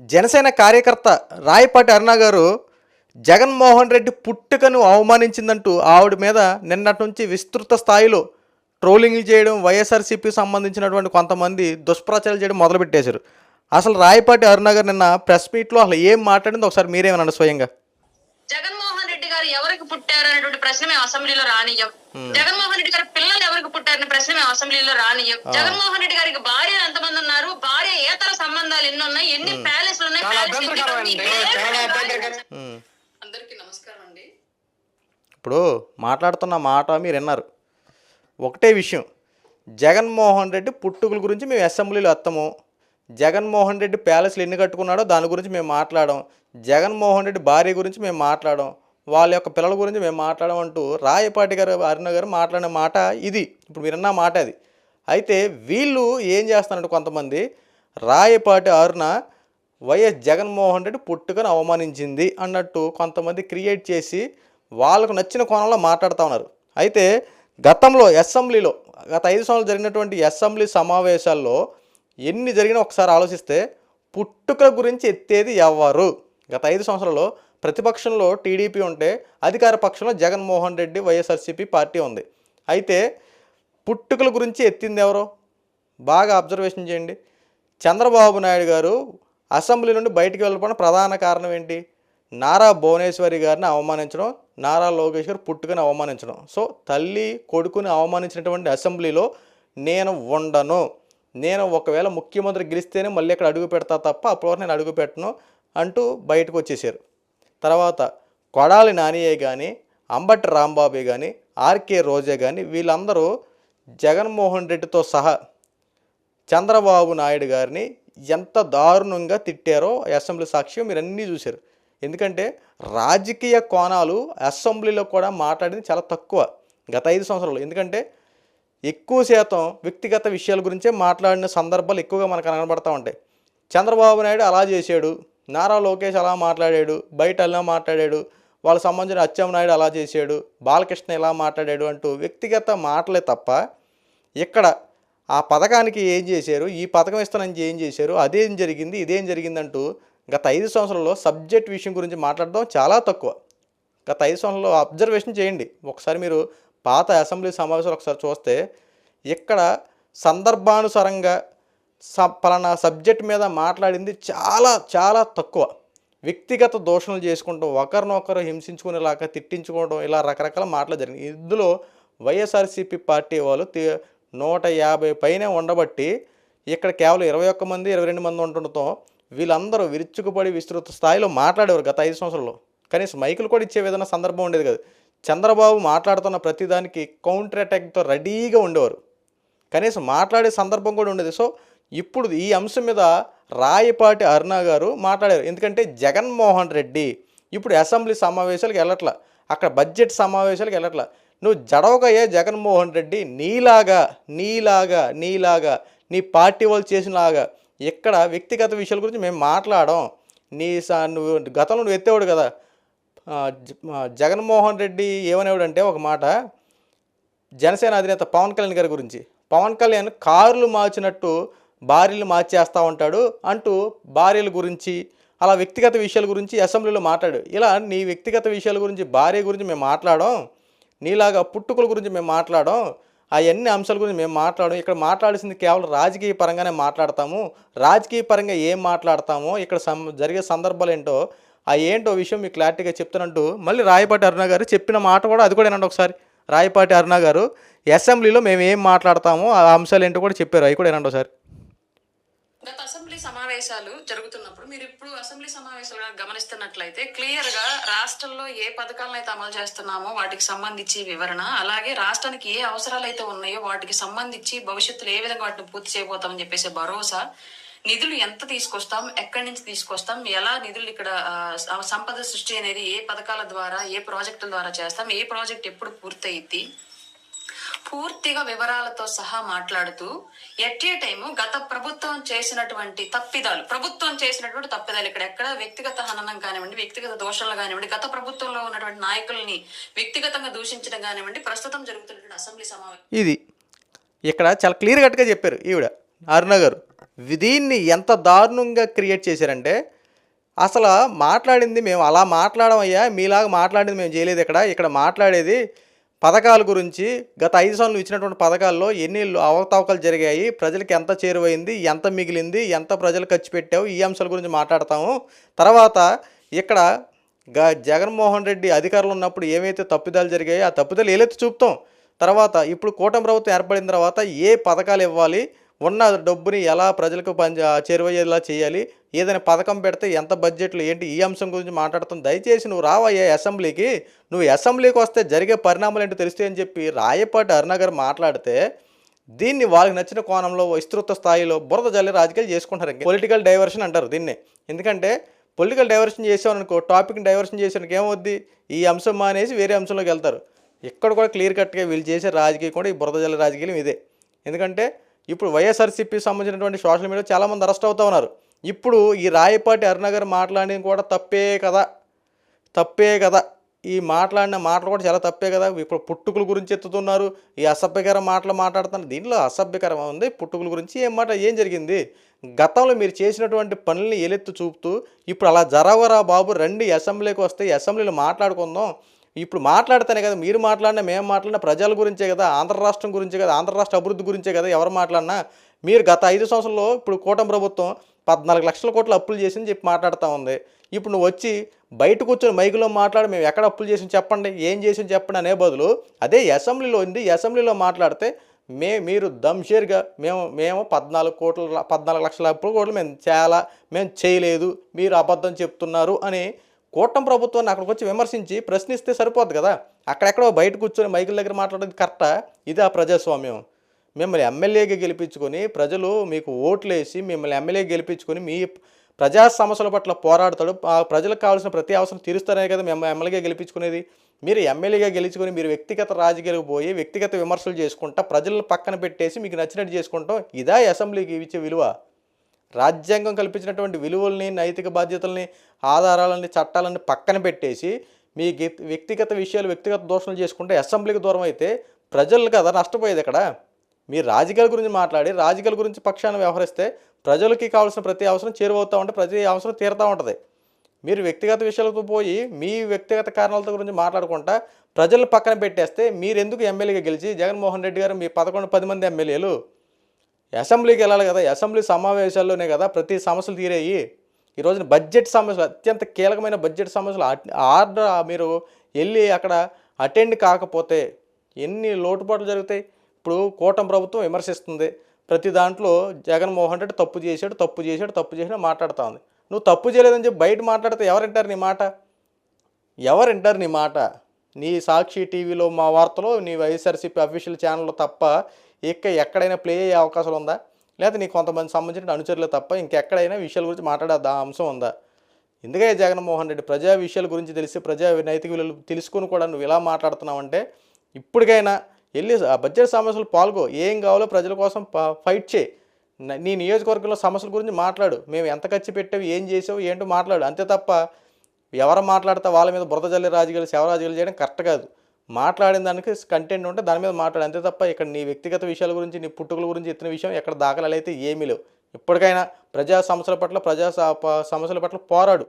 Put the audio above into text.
జనసేన కార్యకర్త రాయపాటి అరుణ గారు జగన్మోహన్ రెడ్డి పుట్టుకను అవమానించిందంటూ ఆవిడ మీద నిన్నటి నుంచి విస్తృత స్థాయిలో ట్రోలింగ్లు చేయడం వైఎస్ఆర్సీపీ సంబంధించినటువంటి కొంతమంది దుష్ప్రచారాలు చేయడం మొదలుపెట్టేశారు. అసలు రాయపాటి అరుణ గారు నిన్న ప్రెస్ మీట్లో అసలు ఏం మాట్లాడిందో ఒకసారి మీరేమన్నా స్వయంగా జగన్మోహన్ రెడ్డి గారు ఎవరికి పుట్టారు అనేటువంటి ప్రశ్న మేము అసెంబ్లీలో రానియ్యం. జగన్మోహన్ రెడ్డి గారి పిల్లలు ఎవరికి పుట్టారనే ప్రశ్న మేము అసెంబ్లీలో రానియ్యం. జగన్మోహన్ రెడ్డి గారికి భార్య ఎంతమంది ఉన్నారు? భార్య ఏతర సంబంధాలు ఎన్ని ఉన్నాయి? ఎన్ని ప్యాలెస్లు ఉన్నాయి? అభ్యంతరకరం. ఉమ్. అందరికీ నమస్కారం అండి. ఇప్పుడు మాట్లాడుతున్న మాట మీరు విన్నారు. ఒకటే విషయం. జగన్మోహన్ రెడ్డి పుట్టుకల గురించి మేము అసెంబ్లీలో వస్తాము జగన్మోహన్ రెడ్డి ప్యాలెస్లు ఎన్ని కట్టుకున్నాడో దాని గురించి మేము మాట్లాడడం. జగన్మోహన్ రెడ్డి భార్య గురించి మేము మాట్లాడడం. వాళ్ళ యొక్క పిల్లల గురించి మేము మాట్లాడమంటూ రాయపాటి గారు అరుణ గారు మాట్లాడిన మాట ఇది. ఇప్పుడు మీరు మాట అది. అయితే వీళ్ళు ఏం చేస్తారంటే కొంతమంది రాయపాటి అరుణ వైఎస్ జగన్మోహన్ రెడ్డి పుట్టుకను అవమానించింది అన్నట్టు కొంతమంది క్రియేట్ చేసి వాళ్ళకు నచ్చిన కోణంలో మాట్లాడుతూ ఉన్నారు. అయితే గతంలో అసెంబ్లీలో గత ఐదు సంవత్సరాలు జరిగినటువంటి అసెంబ్లీ సమావేశాల్లో ఎన్ని జరిగినా ఒకసారి ఆలోచిస్తే పుట్టుకల గురించి ఎత్తేది ఎవరు? గత ఐదు సంవత్సరాల్లో ప్రతిపక్షంలో టీడీపీ ఉంటే అధికార పక్షంలో జగన్మోహన్ రెడ్డి వైఎస్ఆర్సీపీ పార్టీ ఉంది. అయితే పుట్టుకల గురించి ఎత్తింది ఎవరో? బాగా అబ్జర్వేషన్ చేయండి. చంద్రబాబు నాయుడు గారు అసెంబ్లీ నుండి బయటికి వెళ్ళిపోవడం ప్రధాన కారణం ఏంటి? నారా భువనేశ్వరి గారిని అవమానించడం నారా లోకేష్ గారు పుట్టుకని అవమానించడం. సో తల్లి కొడుకుని అవమానించినటువంటి అసెంబ్లీలో నేను ఉండను. నేను ఒకవేళ ముఖ్యమంత్రి గెలిస్తేనే మళ్ళీ అక్కడ అడుగు పెడతా తప్ప అప్పటివరకు నేను అడుగు పెట్టను అంటూ బయటకు వచ్చేసారు. తర్వాత కొడాలి నానియే కానీ అంబటి రాంబాబే కానీ ఆర్కే రోజే కానీ వీళ్ళందరూ జగన్మోహన్ రెడ్డితో సహా చంద్రబాబు నాయుడు గారిని ఎంత దారుణంగా తిట్టారో అసెంబ్లీ సాక్ష్యం మీరు అన్నీ చూశారు. ఎందుకంటే రాజకీయ కోణాలు అసెంబ్లీలో కూడా మాట్లాడింది చాలా తక్కువ గత ఐదు సంవత్సరాలు. ఎందుకంటే ఎక్కువ శాతం వ్యక్తిగత విషయాల గురించే మాట్లాడిన సందర్భాలు ఎక్కువగా మనకు కనబడతా ఉంటాయి. చంద్రబాబు నాయుడు అలా చేశాడు. నారా లోకేష్ అలా మాట్లాడాడు బయట అలా మాట్లాడాడు వాళ్ళకి సంబంధించిన అచ్చెంనాయుడు అలా చేశాడు బాలకృష్ణ ఇలా మాట్లాడాడు అంటూ వ్యక్తిగత మాటలే తప్ప ఇక్కడ ఆ పథకానికి ఏం చేశారు ఈ పథకం ఇస్తానని ఏం చేశారు అదేం జరిగింది ఇదేం జరిగిందంటూ గత ఐదు సంవత్సరాల్లో సబ్జెక్ట్ విషయం గురించి మాట్లాడడం చాలా తక్కువ. గత ఐదు సంవత్సరాల్లో అబ్జర్వేషన్ చేయండి. ఒకసారి మీరు పాత అసెంబ్లీ సమావేశాలు ఒకసారి చూస్తే ఇక్కడ సందర్భానుసారంగా సబ్ పలానా సబ్జెక్ట్ మీద మాట్లాడింది చాలా చాలా తక్కువ. వ్యక్తిగత దోషణలు చేసుకుంటూ ఒకరినొకరు హింసించుకునేలాగా తిట్టించుకోవడం ఇలా రకరకాల మాటలు జరిగింది ఇందులో వైఎస్ఆర్సీపీ పార్టీ వాళ్ళు నూట యాభై పైనే ఉండబట్టి ఇక్కడ కేవలం ఇరవై ఒక్క మంది ఇరవై రెండు మంది ఉండటంతో వీళ్ళందరూ విరుచుకుపడి విస్తృత స్థాయిలో మాట్లాడేవారు గత ఐదు సంవత్సరాల్లో. కనీసం మైకులు కూడా ఇచ్చే విధంగా సందర్భం ఉండేది కాదు. చంద్రబాబు మాట్లాడుతున్న ప్రతిదానికి కౌంటర్ అటాక్తో రెడీగా ఉండేవారు. కనీసం మాట్లాడే సందర్భం కూడా ఉండేది. సో ఇప్పుడు ఈ అంశం మీద రాయపాటి అరుణ గారు మాట్లాడారు. ఎందుకంటే జగన్మోహన్ రెడ్డి ఇప్పుడు అసెంబ్లీ సమావేశాలకు వెళ్ళట్లా. అక్కడ బడ్జెట్ సమావేశాలకు వెళ్ళట్లా. నువ్వు జడవకయ్యే జగన్మోహన్ రెడ్డి నీలాగా నీలాగా నీలాగా నీ పార్టీ వాళ్ళు చేసినలాగా ఇక్కడ వ్యక్తిగత విషయాల గురించి మేము మాట్లాడడం. నీ స నువ్వు గతంలో నువ్వు ఎత్తేవాడు కదా. జగన్మోహన్ రెడ్డి ఏమనేవాడు అంటే ఒక మాట జనసేన అధినేత పవన్ కళ్యాణ్ గారి గురించి. పవన్ కళ్యాణ్ కార్లు మార్చినట్టు భార్యలు మార్చేస్తూ ఉంటాడు అంటూ భార్యల గురించి అలా వ్యక్తిగత విషయాల గురించి అసెంబ్లీలో మాట్లాడు. ఇలా నీ వ్యక్తిగత విషయాల గురించి భార్య గురించి మేము మాట్లాడడం నీలాగా పుట్టుకల గురించి మేము మాట్లాడడం అవన్నీ అంశాల గురించి మేము మాట్లాడడం ఇక్కడ మాట్లాడాల్సింది కేవలం రాజకీయ పరంగానే మాట్లాడతాము. రాజకీయ పరంగా ఏం మాట్లాడతామో ఇక్కడ సం జరిగే సందర్భాలు ఏంటో ఆ ఏంటో విషయం మీకు క్లారిటీగా చెప్తానంటూ మళ్ళీ రాయపాటి అరుణ గారు చెప్పిన మాట కూడా అది కూడా ఏనండి ఒకసారి. రాయపాటి అరుణ గారు అసెంబ్లీలో మేము ఏం మాట్లాడతామో ఆ అంశాలు ఏంటో కూడా చెప్పారు. అవి కూడా ఏనండి ఒకసారి. గత అసెంబ్లీ సమావేశాలు జరుగుతున్నప్పుడు మీరు ఇప్పుడు అసెంబ్లీ సమావేశాలు గమనిస్తున్నట్లయితే క్లియర్గా రాష్ట్రంలో ఏ పథకాలను అయితే అమలు చేస్తున్నామో వాటికి సంబంధించి వివరణ అలాగే రాష్ట్రానికి ఏ అవసరాలు అయితే ఉన్నాయో వాటికి సంబంధించి భవిష్యత్తులో ఏ విధంగా వాటిని పూర్తి చేయబోతామని చెప్పేసి భరోసా. నిధులు ఎంత తీసుకొస్తాం ఎక్కడి నుంచి తీసుకొస్తాం ఎలా నిధులు ఇక్కడ సంపద సృష్టి అనేది ఏ పథకాల ద్వారా ఏ ప్రాజెక్టుల ద్వారా చేస్తాం ఏ ప్రాజెక్ట్ ఎప్పుడు పూర్తయిద్ది పూర్తిగా వివరాలతో సహా మాట్లాడుతూ ఎట్ ఏ టైం గత ప్రభుత్వం చేసినటువంటి తప్పిదాలు ప్రభుత్వం చేసినటువంటి తప్పిదాలు ఇక్కడ ఎక్కడ వ్యక్తిగత హననం కానివ్వండి వ్యక్తిగత దోషాలు కానివ్వండి గత ప్రభుత్వంలో ఉన్నటువంటి నాయకుల్ని వ్యక్తిగతంగా దూషించడం కానివ్వండి ప్రస్తుతం జరుగుతున్నటువంటి అసెంబ్లీ సమావేశం. ఇది ఇక్కడ చాలా క్లియర్ కట్గా చెప్పారు ఈవిడ అరుణ గారు. దీన్ని ఎంత దారుణంగా క్రియేట్ చేశారంటే అసలు మాట్లాడింది మేము అలా మాట్లాడమయ్యా మీలాగా మాట్లాడింది మేము చేయలేదు ఇక్కడ ఇక్కడ మాట్లాడేది పథకాల గురించి గత ఐదు సంవత్సరాలు ఇచ్చినటువంటి పథకాల్లో ఎన్ని అవకతవకలు జరిగాయి ప్రజలకు ఎంత చేరువైంది ఎంత మిగిలింది ఎంత ప్రజలు ఖర్చు పెట్టావు ఈ అంశాల గురించి మాట్లాడతాము. తర్వాత ఇక్కడ గ జగన్మోహన్ రెడ్డి అధికారులు ఉన్నప్పుడు ఏమైతే తప్పిదాలు జరిగాయో ఆ తప్పిదాలు ఏలైతే చూపుతాం. తర్వాత ఇప్పుడు కూటమి ప్రభుత్వం ఏర్పడిన తర్వాత ఏ పథకాలు ఇవ్వాలి ఉన్న డబ్బుని ఎలా ప్రజలకు పని చేరువయ్యేలా చేయాలి? ఏదైనా పథకం పెడితే ఎంత బడ్జెట్లు? ఏంటి? ఈ అంశం గురించి మాట్లాడుతుంది. దయచేసి నువ్వు రావయ్యా అసెంబ్లీకి? నువ్వు అసెంబ్లీకి వస్తే జరిగే పరిణామాలు ఏంటో తెలుస్తాయి అని చెప్పి రాయపాటి అరుణగర్ మాట్లాడితే దీన్ని వాళ్ళకి నచ్చిన కోణంలో విస్తృత స్థాయిలో బురద జల్లి రాజకీయాలు చేసుకుంటారు పొలిటికల్ డైవర్షన్ అంటారు దీన్ని. ఎందుకంటే పొలిటికల్ డైవర్షన్ చేసామనుకో టాపిక్ డైవర్షన్ చేసానికి ఏమవుద్ది? ఈ అంశం మానేసి వేరే అంశంలోకి వెళ్తారు. ఇక్కడ కూడా క్లియర్ కట్గా వీళ్ళు చేసే రాజకీయం కూడా ఈ బురద జల్లి రాజకీయం ఇదే. ఎందుకంటే ఇప్పుడు వైఎస్ఆర్సీపీ సంబంధించినటువంటి సోషల్ మీడియా చాలామంది అరెస్ట్ అవుతూ ఉన్నారు. ఇప్పుడు ఈ రాయపాటి అరుణగర్ గారు మాట్లాడింది కూడా తప్పే కదా. తప్పే కదా. ఈ మాట్లాడిన మాటలు కూడా చాలా తప్పే కదా. ఇప్పుడు పుట్టుకుల గురించి ఎత్తుతున్నారు. ఈ అసభ్యకర మాటలు మాట్లాడుతున్నారు. దీంట్లో అసభ్యకరం ఉంది. పుట్టుకుల గురించి ఏం మాట ఏం జరిగింది? గతంలో మీరు చేసినటువంటి పనుల్ని ఎలెత్తు చూపుతూ ఇప్పుడు అలా జరవరా బాబు రండి అసెంబ్లీకి వస్తే అసెంబ్లీలో మాట్లాడుకుందాం. ఇప్పుడు మాట్లాడితేనే కదా మీరు మాట్లాడినా మేము మాట్లాడినా ప్రజల గురించే కదా ఆంధ్ర రాష్ట్రం గురించే కదా ఆంధ్ర రాష్ట్ర అభివృద్ధి గురించే కదా ఎవరు మాట్లాడినా మీరు గత ఐదు సంవత్సరాల్లో ఇప్పుడు కూటమి ప్రభుత్వం పద్నాలుగు లక్షల కోట్ల అప్పులు చేసింది చెప్పి మాట్లాడుతూ ఉంది. ఇప్పుడు నువ్వు వచ్చి బయట కూర్చొని మైకులో మాట్లాడి మేము ఎక్కడ అప్పులు చేసి చెప్పండి ఏం చేసి చెప్పండి అనే బదులు అదే అసెంబ్లీలో ఉంది అసెంబ్లీలో మాట్లాడితే మే మీరు దమ్షేర్గా మేము మేము పద్నాలుగు కోట్ల పద్నాలుగు లక్షల అప్పులు కోట్లు మేము చాలా మేము చేయలేదు మీరు అబద్ధం చెప్తున్నారు అని కూటమి ప్రభుత్వాన్ని అక్కడికి వచ్చి విమర్శించి ప్రశ్నిస్తే సరిపోద్ది కదా. అక్కడెక్కడో బయట కూర్చొని మైకుల దగ్గర మాట్లాడేది కరెక్టా? ఇది ఆ ప్రజాస్వామ్యం. మిమ్మల్ని ఎమ్మెల్యేగా గెలిపించుకొని ప్రజలు మీకు ఓట్లేసి మిమ్మల్ని ఎమ్మెల్యే గెలిపించుకొని మీ ప్రజా సమస్యల పట్ల పోరాడతాడు. ఆ ప్రజలకు కావాల్సిన ప్రతి అవసరం తీరుస్తారనే కదా మేము ఎమ్మెల్యేగా గెలిపించుకునేది. మీరు ఎమ్మెల్యేగా గెలుచుకొని మీరు వ్యక్తిగత రాజకీయాలకు పోయి వ్యక్తిగత విమర్శలు చేసుకుంటా ప్రజలను పక్కన పెట్టేసి మీకు నచ్చినట్టు చేసుకుంటాం. ఇదా అసెంబ్లీకి ఇచ్చే విలువ. రాజ్యాంగం కల్పించినటువంటి విలువల్ని నైతిక బాధ్యతల్ని ఆధారాలని చట్టాలని పక్కన పెట్టేసి మీ గి- వ్యక్తిగత విషయాలు వ్యక్తిగత దోషణలు చేసుకుంటే అసెంబ్లీకి దూరం అయితే ప్రజలు కదా నష్టపోయేది ఇక్కడ మీరు రాజకీయాల గురించి మాట్లాడి రాజకీయాల గురించి పక్షాన్ని వ్యవహరిస్తే ప్రజలకి కావాల్సిన ప్రతి అవసరం చేరువవుతూ ఉంటే ప్రతి అవసరం తీరుతూ ఉంటుంది. మీరు వ్యక్తిగత విషయాలతో పోయి మీ వ్యక్తిగత కారణాలతో గురించి మాట్లాడుకుంటా ప్రజలను పక్కన పెట్టేస్తే మీరెందుకు ఎమ్మెల్యేగా గెలిచి జగన్మోహన్ రెడ్డి గారు మీ పదకొండు పది మంది ఎమ్మెల్యేలు అసెంబ్లీకి వెళ్ళాలి కదా అసెంబ్లీ సమావేశాల్లోనే కదా ప్రతి సమస్యలు తీరేయి. ఈ రోజున బడ్జెట్ సమస్యలు అత్యంత కీలకమైన బడ్జెట్ సమస్యలు ఆర్డర్ మీరు వెళ్ళి అక్కడ అటెండ్ కాకపోతే ఎన్ని లోటుపాట్లు జరుగుతాయి? ఇప్పుడు కూటమి ప్రభుత్వం విమర్శిస్తుంది ప్రతి దాంట్లో జగన్మోహన్ రెడ్డి తప్పు చేశాడు తప్పు చేశాడు తప్పు చేసాడు మాట్లాడుతూ ఉంది. నువ్వు తప్పు చేయలేదని చెప్పి బయట మాట్లాడితే ఎవరు నీ మాట? ఎవరు నీ మాట? నీ సాక్షి టీవీలో మా వార్తలో నీ వైఎస్ఆర్సీపీ అఫీషియల్ ఛానల్లో తప్ప ఇక ఎక్కడైనా ప్లే అయ్యే అవకాశం ఉందా? లేదా నీ కొంతమంది సంబంధించిన అనుచరులు తప్ప ఇంకెక్కడైనా విషయాల గురించి మాట్లాడే అంశం ఉందా? ఎందుకే జగన్మోహన్ రెడ్డి ప్రజా విషయాల గురించి తెలిసి ప్రజా నైతిక విలువలు తెలుసుకుని కూడా నువ్వు ఇలా మాట్లాడుతున్నావంటే ఇప్పటికైనా వెళ్ళి ఆ బడ్జెట్ సమస్యలు పాల్గో. ఏం కావాలో ప్రజల కోసం ఫైట్ చేయి. నీ నియోజకవర్గంలో సమస్యల గురించి మాట్లాడు. మేము ఎంత ఖర్చు పెట్టావు ఏం చేసావు ఏంటో మాట్లాడు. అంతే తప్ప ఎవరు మాట్లాడితే వాళ్ళ మీద బురద జల్లి రాజకీయాలు శవ చేయడం కరెక్ట్ కాదు. మాట్లాడిన దానికి కంటెంట్ ఉంటే దాని మీద మాట్లాడు. అంతే తప్ప ఇక్కడ నీ వ్యక్తిగత విషయాల గురించి నీ పుట్టుకల గురించి ఎత్తిన విషయం ఎక్కడ దాఖలాలు అయితే ఏమీ లేవు. ఇప్పటికైనా ప్రజా సమస్యల పట్ల ప్రజా సమస్యల పట్ల పోరాడు.